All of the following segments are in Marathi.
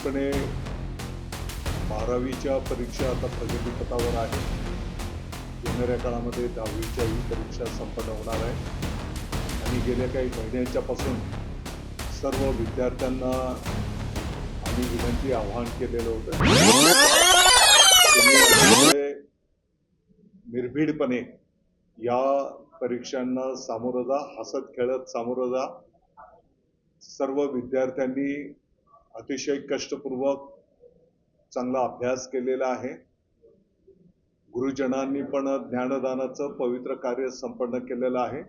निश्चितपणे बारावीच्या परीक्षा आता प्रगतीपथावर आहे. येणाऱ्या काळामध्ये दहावीच्याही परीक्षा संपन्न होणार आहे. आणि गेल्या काही महिन्यांच्या पासून सर्व विद्यार्थ्यांना आम्ही विनंती आवाहन केलेलं होतं. निर्भीडपणे या परीक्षांना सामोरं जा हसत खेळत सामोरं जा. सर्व विद्यार्थ्यांनी अतिशय कष्टपूर्वक चांगला अभ्यास केलेला आहे. गुरुजनांनी पण ज्ञानदानाचं पवित्र कार्य संपन्न केलेलं आहे.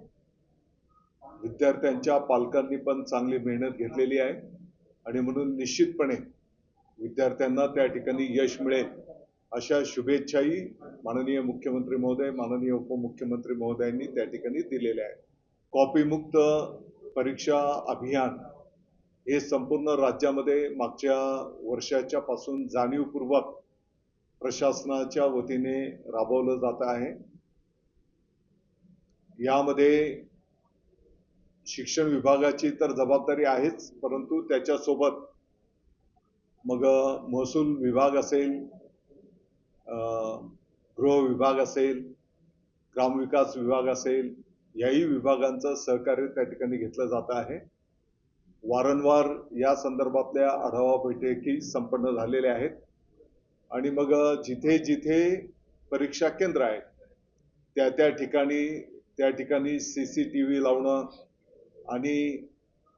विद्यार्थ्यांच्या पालकांनी पण चांगली मेहनत घेतलेली आहे. आणि म्हणून निश्चितपणे विद्यार्थ्यांना त्या ठिकाणी यश मिळेल अशा शुभेच्छाही माननीय मुख्यमंत्री महोदय माननीय उपमुख्यमंत्री महोदयांनी त्या ठिकाणी दिलेल्या आहेत. कॉपीमुक्त परीक्षा अभियान हे संपूर्ण राज्यामध्ये मागच्या वर्षाच्या पासून जाणीवपूर्वक प्रशासनाच्या वतीने राबवलं जात आहे. यामध्ये शिक्षण विभागाची तर जबाबदारी आहेच परंतु त्याच्यासोबत मग महसूल विभाग असेल गृह विभाग असेल ग्रामविकास विभाग असेल याही विभागांचं सहकार्य त्या ठिकाणी घेतलं जात आहे. वारंवार या संदर्भातल्या आढावा बैठकी संपन्न झालेल्या आहेत. आणि मग जिथे जिथे परीक्षा केंद्र आहेत त्या त्या ठिकाणी त्या ठिकाणी सी सी टी व्ही लावणं आणि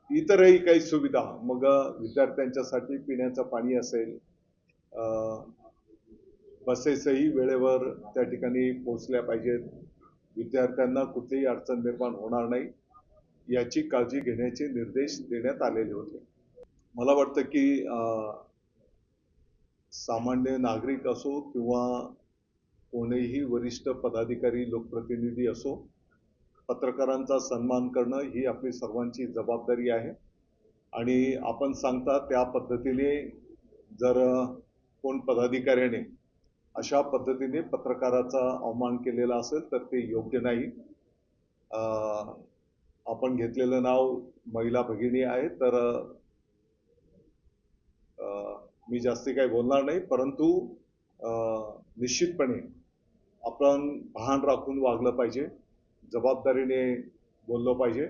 इतरही काही सुविधा मग विद्यार्थ्यांच्यासाठी पिण्याचं पाणी असेल बसेसही वेळेवर त्या ठिकाणी पोहोचल्या पाहिजेत. विद्यार्थ्यांना कुठलीही अडचण निर्माण होणार नाही. याची काळजी घेण्याचे निर्देश देण्यात आलेले होते. मला वाटतं की सामान्य नागरिक असो किंवा कोणीही वरिष्ठ पदाधिकारी लोकप्रतिनिधी असो पत्रकारांचा सन्मान करणं ही आपली सर्वांची जबाबदारी आहे. आणि आपण सांगता त्या पद्धतीने जर कोण पदाधिकाऱ्याने अशा पद्धतीने पत्रकाराचा अवमान केलेला असेल तर ते योग्य नाही. आपण घेतलेलं नाव महिला भगिनी आहे तर मी जास्ती काही बोलणार नाही परंतु निश्चितपणे आपण भान राखून वागलं पाहिजे जबाबदारीने बोललं पाहिजे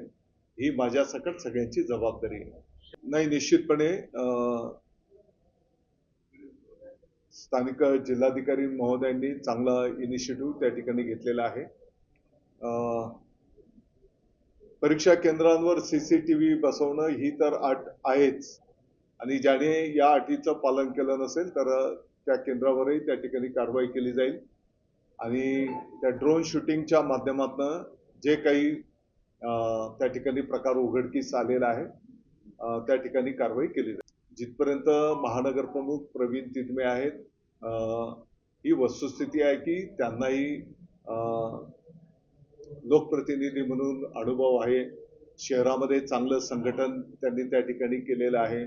ही माझ्या सकट सगळ्यांची जबाबदारी आहे. नाही निश्चितपणे स्थानिक जिल्हाधिकारी महोदयांनी चांगला इनिशिएटिव्ह त्या ठिकाणी घेतलेला आहे. परीक्षा केंद्रांवर सीसीटीव्ही बसवणं ही तर अट आहेच. आणि ज्याने या अटीचं पालन केलं नसेल तर त्या केंद्रावरही त्या ठिकाणी कारवाई केली जाईल. आणि त्या ड्रोन शूटिंगच्या माध्यमातून जे काही त्या ठिकाणी प्रकार उघडकीस आलेला आहे त्या ठिकाणी कारवाई केली जाईल. जिथपर्यंत महानगरप्रमुख प्रवीण तिदमे आहेत ही वस्तुस्थिती आहे की त्यांनाही लोकप्रतिनिधी म्हणून अनुभव आहे. शहरामध्ये चांगलं संघटन त्यांनी त्या ठिकाणी केलेलं आहे.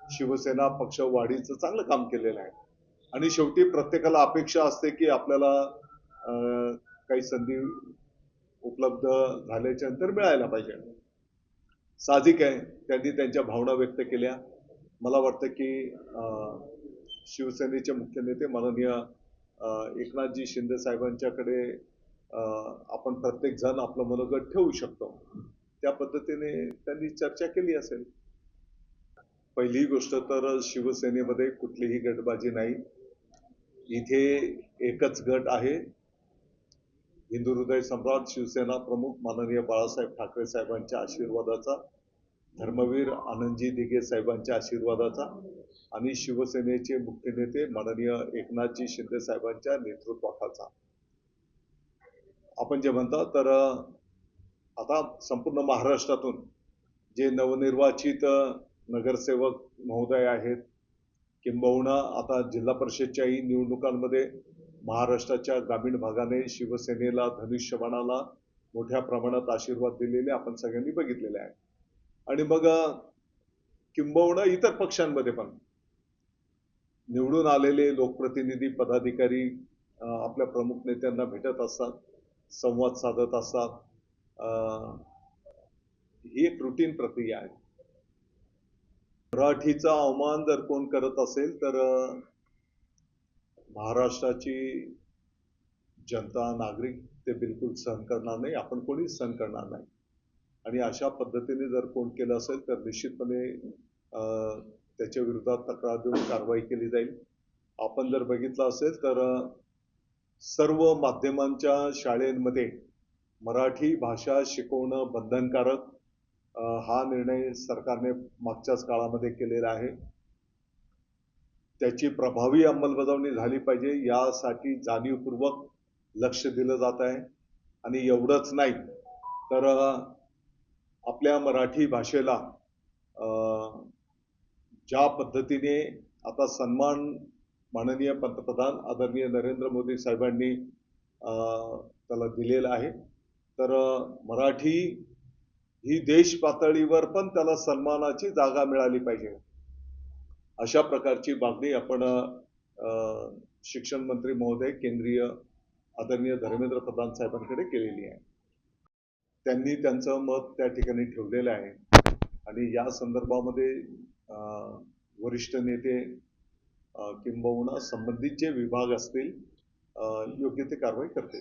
शिवसेना पक्ष वाढीचं चांगलं काम केलेलं आहे. आणि शेवटी प्रत्येकाला अपेक्षा असते की आपल्याला काही संधी उपलब्ध झाल्याच्यानंतर मिळायला पाहिजे. साहजिक आहे. त्यांनी त्यांच्या भावना व्यक्त केल्या. मला वाटतं की शिवसेनेचे मुख्य नेते माननीय एकनाथजी शिंदे साहेबांच्याकडे आपण प्रत्येक जण आपलं मनोगत ठेवू शकतो. त्या पद्धतीने त्यांनी चर्चा केली असेल. पहिली गोष्ट तर शिवसेनेमध्ये कुठलीही गटबाजी नाही. इथे एकच गट आहे. हिंदू हृदय सम्राट शिवसेना प्रमुख माननीय बाळासाहेब ठाकरे साहेबांच्या आशीर्वादाचा धर्मवीर आनंदजी दिघे साहेबांच्या आशीर्वादाचा आणि शिवसेनेचे मुख्य नेते माननीय एकनाथजी शिंदे साहेबांच्या नेतृत्वाखाचा आपण जे म्हणता तर आता संपूर्ण महाराष्ट्रातून जे नवनिर्वाचित नगरसेवक महोदय आहेत किंबहुना आता जिल्हा परिषदच्याही निवडणुकांमध्ये महाराष्ट्राच्या ग्रामीण भागाने शिवसेनेला धनुष्यबाणाला मोठ्या प्रमाणात आशीर्वाद दिलेले आपण सगळ्यांनी बघितलेले आहे. आणि मग किंबहुना इतर पक्षांमध्ये पण निवडून आलेले लोकप्रतिनिधी पदाधिकारी आपल्या प्रमुख नेत्यांना भेटत असतात. संवाद साधत असतात. अं, ही एक रुटीन प्रक्रिया आहे. मराठीचा अवमान जर कोण करत असेल तर महाराष्ट्राची जनता नागरिक ते बिलकुल सहन करणार नाही. आपण कोणी सहन करणार नाही. आणि अशा पद्धतीने जर कोण केलं असेल तर निश्चितपणे त्याच्या विरोधात तक्रार देऊन कारवाई केली जाईल. आपण जर बघितलं असेल तर सर्व माध्यमांच्या शाळेमध्ये मराठी भाषा शिकवणं बंधनकारक हा निर्णय सरकारने मागच्याच काळामध्ये केलेला आहे. त्याची प्रभावी अंमलबजावणी झाली पाहिजे यासाठी जाणीवपूर्वक लक्ष दिलं जात आहे. आणि एवढंच नाही तर आपल्या मराठी भाषेला ज्या पद्धतीने आता सन्मान माननीय पंतप्रधान आदरणीय नरेंद्र मोदी साहेबांनी त्याला दिलेलं आहे. तर मराठी ही देश पातळीवर पण त्याला सन्मानाची जागा मिळाली पाहिजे. अशा प्रकारची मागणी आपण शिक्षण मंत्री महोदय केंद्रीय आदरणीय धर्मेंद्र प्रधान साहेबांकडे केलेली आहे. त्यांनी त्यांचं मत त्या ठिकाणी ठेवलेलं आहे. आणि या संदर्भामध्ये वरिष्ठ नेते किंबहुना संबंधित जे विभाग असतील योग्य ते कारवाई करतील.